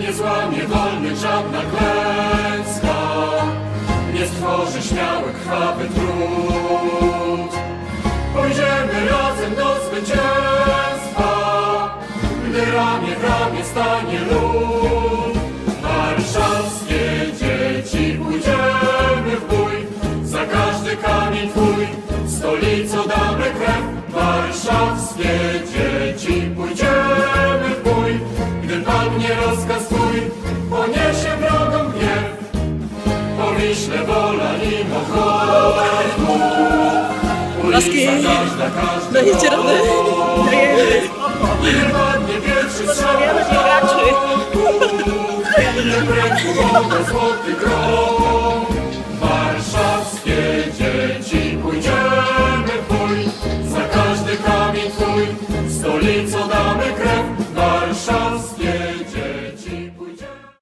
Nie złamie wolnych żadna klęska, nie stworzy śmiały krwawy trud. Pójdziemy razem do zwycięstwa, gdy ramię w ramię stanie lud. Warszawskie dzieci, pójdziemy w bój, za każdy kamień twój, stolicą damy krew. Warszawskie dzieci, na mnie rozkaz twój, poniesie wrogom gniew. Powiśle wola nim ochotku, ulica każda, każdy Dajecie radę? Dajemy. Nie padnie pierwszy strzał Ile prędko woda złoty grom. Warszawskie dzieci pójdziemy w bój. Za każdy kamień twój Stolicą damy krew.